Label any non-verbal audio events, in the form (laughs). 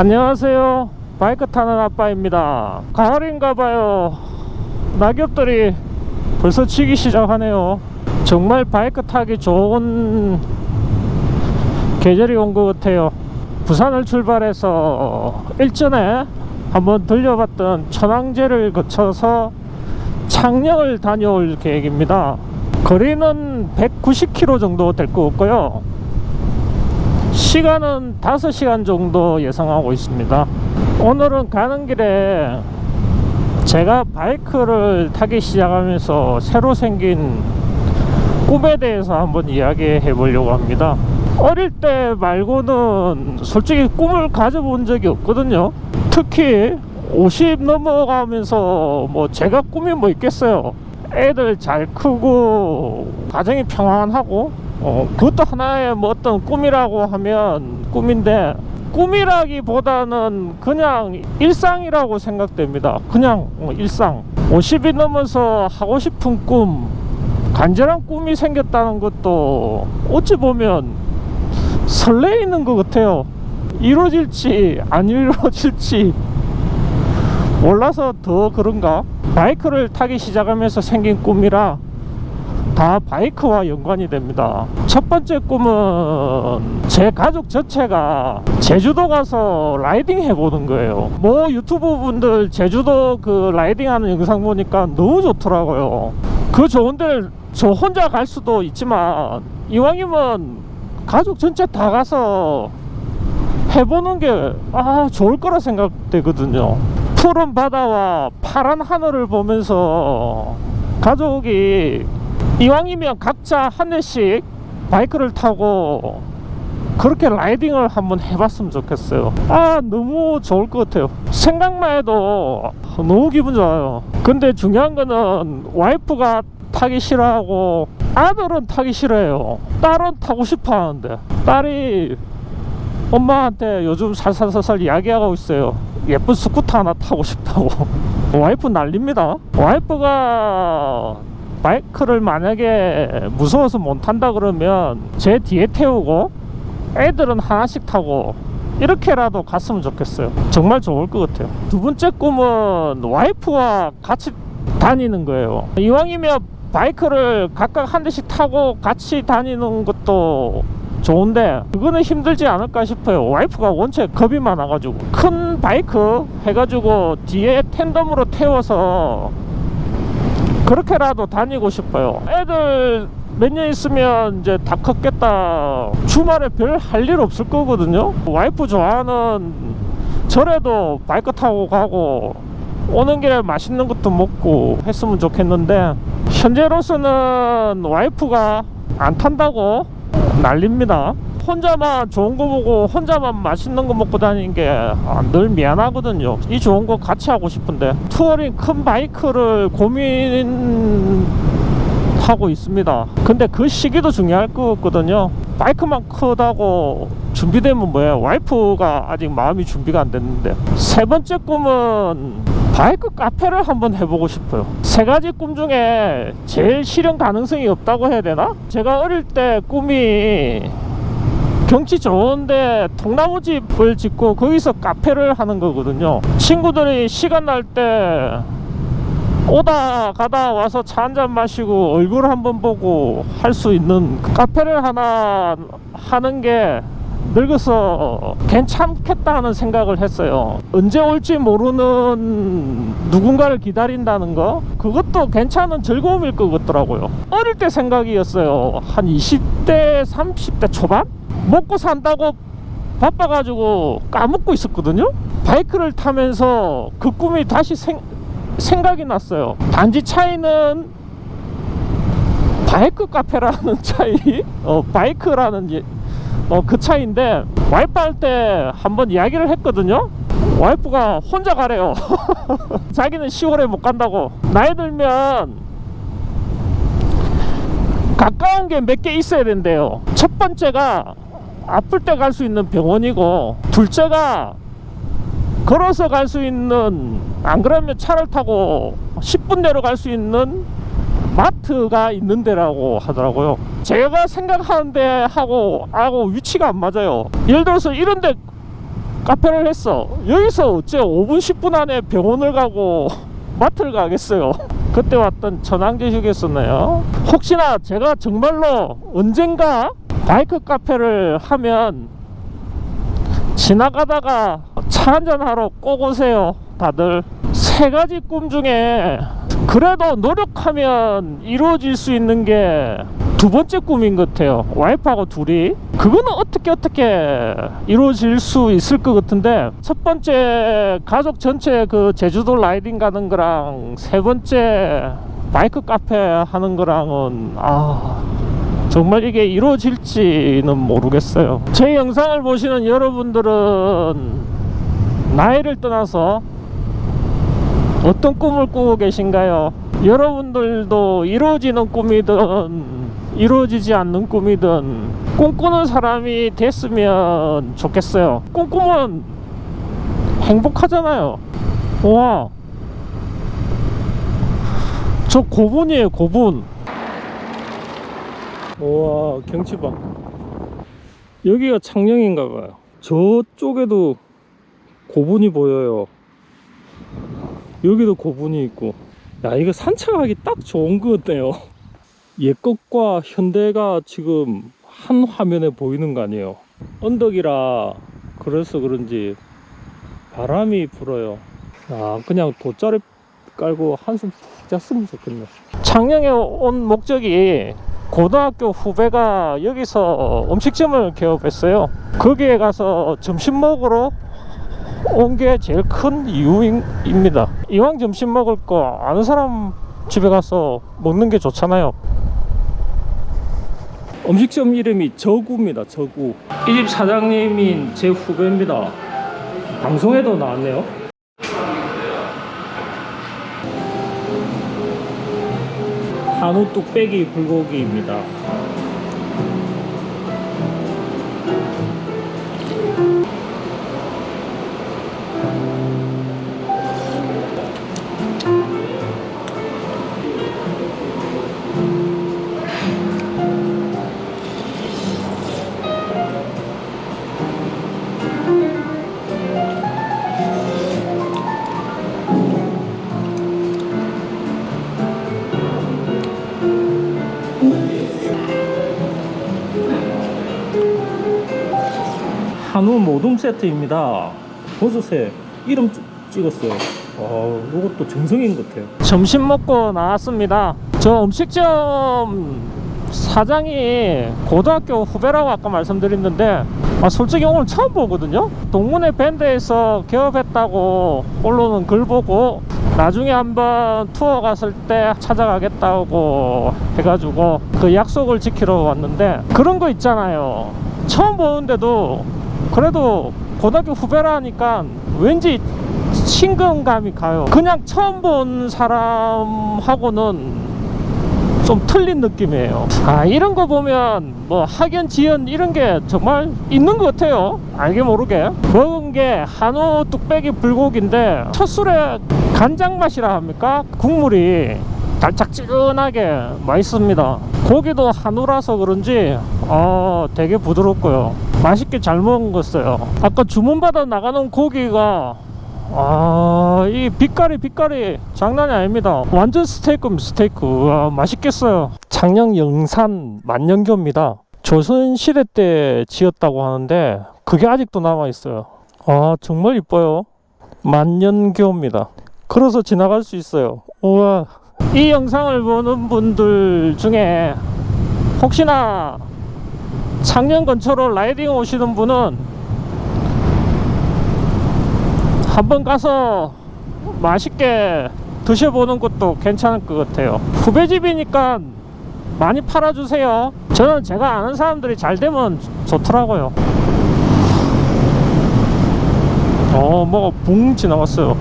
안녕하세요. 바이크 타는 아빠입니다. 가을인가봐요. 낙엽들이 벌써 치기 시작하네요. 정말 바이크 타기 좋은 계절이 온 것 같아요. 부산을 출발해서 일전에 한번 들려봤던 천왕제를 거쳐서 창녕을 다녀올 계획입니다. 거리는 190km 정도 될 것 같고요. 시간은 5시간 정도 예상하고 있습니다. 오늘은 가는 길에 제가 바이크를 타기 시작하면서 새로 생긴 꿈에 대해서 한번 이야기해 보려고 합니다. 어릴 때 말고는 솔직히 꿈을 가져본 적이 없거든요. 특히 50 넘어가면서 뭐 제가 꿈이 뭐 있겠어요. 애들 잘 크고 가정이 평안하고 어, 그것도 하나의 뭐 어떤 꿈이라고 하면 꿈인데 꿈이라기보다는 그냥 일상이라고 생각됩니다. 그냥 어, 일상. 50이 넘어서 하고 싶은 꿈, 간절한 꿈이 생겼다는 것도 어찌 보면 설레이는 것 같아요. 이루어질지 안 이루어질지 몰라서 더 그런가? 바이크를 타기 시작하면서 생긴 꿈이라 다 바이크와 연관이 됩니다. 첫 번째 꿈은 제 가족 전체가 제주도 가서 라이딩 해보는 거예요. 뭐 유튜브 분들 제주도 그 라이딩 하는 영상 보니까 너무 좋더라고요. 그 좋은 데를 저 혼자 갈 수도 있지만 이왕이면 가족 전체 다 가서 해보는 게 아 좋을 거라 생각되거든요. 푸른 바다와 파란 하늘을 보면서 가족이 이왕이면 각자 한 대씩 바이크를 타고 그렇게 라이딩을 한번 해봤으면 좋겠어요. 아 너무 좋을 것 같아요. 생각만 해도 너무 기분 좋아요. 근데 중요한 거는 와이프가 타기 싫어하고 아들은 타기 싫어해요. 딸은 타고 싶어 하는데 딸이 엄마한테 요즘 살살살살 이야기하고 있어요. 예쁜 스쿠터 하나 타고 싶다고. (laughs) 와이프 난립니다. 와이프가 바이크를 만약에 무서워서 못 탄다 그러면 제 뒤에 태우고 애들은 하나씩 타고 이렇게라도 갔으면 좋겠어요. 정말 좋을 것 같아요. 두 번째 꿈은 와이프와 같이 다니는 거예요. 이왕이면 바이크를 각각 한 대씩 타고 같이 다니는 것도 좋은데 그거는 힘들지 않을까 싶어요 와이프가 원체 겁이 많아가지고 큰 바이크 해가지고 뒤에 텐덤으로 태워서 그렇게라도 다니고 싶어요. 애들 몇 년 있으면 이제 다 컸겠다. 주말에 별 할 일 없을 거거든요. 와이프 좋아하는 절에도 바이크 타고 가고 오는 길에 맛있는 것도 먹고 했으면 좋겠는데 현재로서는 와이프가 안 탄다고 난립니다. 혼자만 좋은 거 보고 혼자만 맛있는 거 먹고 다니는 게 늘 미안하거든요. 이 좋은 거 같이 하고 싶은데 투어링 큰 바이크를 고민 하고 있습니다. 근데 그 시기도 중요할 것 같거든요. 바이크만 크다고 준비되면 뭐예요? 와이프가 아직 마음이 준비가 안 됐는데 세 번째 꿈은 바이크 카페를 한번 해보고 싶어요. 세 가지 꿈 중에 제일 실현 가능성이 없다고 해야 되나? 제가 어릴 때 꿈이 경치 좋은데 통나무집을 짓고 거기서 카페를 하는 거거든요. 친구들이 시간 날 때 오다 가다 와서 차 한잔 마시고 얼굴 한번 보고 할 수 있는 카페를 하나 하는 게 늙어서 괜찮겠다 하는 생각을 했어요. 언제 올지 모르는 누군가를 기다린다는 거 그것도 괜찮은 즐거움일 것 같더라고요. 어릴 때 생각이었어요. 한 20대, 30대 초반 먹고 산다고 바빠가지고 까먹고 있었거든요. 바이크를 타면서 그 꿈이 다시 생, 생각이 났어요. 단지 차이는 바이크 카페라는 (laughs) 차이, 어, 바이크라는 예- 어, 그 차이인데 와이프 할 때 한번 이야기를 했거든요. 와이프가 혼자 가래요. (laughs) 자기는 10월에 못 간다고. 나이 들면 가까운 게 몇 개 있어야 된대요. 첫 번째가 아플 때 갈 수 있는 병원이고, 둘째가 걸어서 갈 수 있는, 안 그러면 차를 타고 10분 내로 갈 수 있는 마트가 있는 데라고 하더라고요. 제가 생각하는 데 하고, 하고 위치가 안 맞아요. 예를 들어서 이런 데 카페를 했어 여기서 어째 5분 10분 안에 병원을 가고 (laughs) 마트를 가겠어요 그때 왔던 천황제 휴게소네요 혹시나 제가 정말로 언젠가 바이크 카페를 하면 지나가다가 차 한잔 하러 꼭 오세요 다들. 세 가지 꿈 중에 그래도 노력하면 이루어질 수 있는 게 두 번째 꿈인 것 같아요. 와이프하고 둘이. 그거는 어떻게 어떻게 이루어질 수 있을 것 같은데 첫 번째 가족 전체 그 제주도 라이딩 가는 거랑 세 번째 바이크 카페 하는 거랑은 아 정말 이게 이루어질지는 모르겠어요. 제 영상을 보시는 여러분들은 나이를 떠나서 어떤 꿈을 꾸고 계신가요? 여러분들도 이루어지는 꿈이든 이루어지지 않는 꿈이든 꿈꾸는 사람이 됐으면 좋겠어요. 꿈꾸면 행복하잖아요. 와, 저 고분이에요, 고분. 우와 경치 봐. 여기가 창녕인가 봐요. 저쪽에도 고분이 보여요. 여기도 고분이 있고. 야 이거 산책하기 딱 좋은 것 같네요. (laughs) 옛것과 현대가 지금 한 화면에 보이는 거 아니에요? 언덕이라 그래서 그런지 바람이 불어요. 아 그냥 돗자리 깔고 한숨 푹 잤으면 좋겠네. 창녕에 온 목적이 고등학교 후배가 여기서 음식점을 개업했어요. 거기에 가서 점심 먹으러 온 게 제일 큰 이유입니다. 이왕 점심 먹을 거 아는 사람 집에 가서 먹는 게 좋잖아요. 음식점 이름이 저구입니다. 저구. 이 집 사장님인 제 후배입니다. 방송에도 나왔네요. 한우 뚝배기 불고기입니다. 한우 모둠 세트입니다. 버섯에 이름 찍- 찍었어요. 와, 이것도 정성인 것 같아요. 점심 먹고 나왔습니다. 저 음식점 사장이 고등학교 후배라고 아까 말씀드렸는데 아, 솔직히 오늘 처음 보거든요. 동문회 밴드에서 개업했다고 올라오는 글 보고 나중에 한번 투어 갔을 때 찾아가겠다고 해가지고 그 약속을 지키러 왔는데 그런 거 있잖아요. 처음 보는데도 그래도 고등학교 후배라니까 왠지 친근감이 가요. 그냥 처음 본 사람하고는 좀 틀린 느낌이에요. 아, 이런 거 보면 뭐 학연, 지연 이런 게 정말 있는 것 같아요. 알게 모르게. 먹은 게 한우 뚝배기 불고기인데 첫 술에 간장 맛이라 합니까? 국물이 달짝지근하게 맛있습니다. 고기도 한우라서 그런지 어, 되게 부드럽고요. 맛있게 잘 먹었어요. 아까 주문받아 나가는 고기가 아, 이 빛깔이 빛깔이 장난이 아닙니다. 완전 스테이크입니다, 스테이크. 와, 맛있겠어요. 창녕 영산 만년교입니다. 조선시대 때 지었다고 하는데, 그게 아직도 남아 있어요. 아, 정말 이뻐요. 만년교입니다. 걸어서 지나갈 수 있어요. 우와. 이 영상을 보는 분들 중에 혹시나 창녕 근처로 라이딩 오시는 분은 한번 가서 맛있게 드셔보는 것도 괜찮을 것 같아요. 후배 집이니까 많이 팔아주세요. 저는 제가 아는 사람들이 잘 되면 좋더라고요. 어, 뭐가 붕 지나갔어요.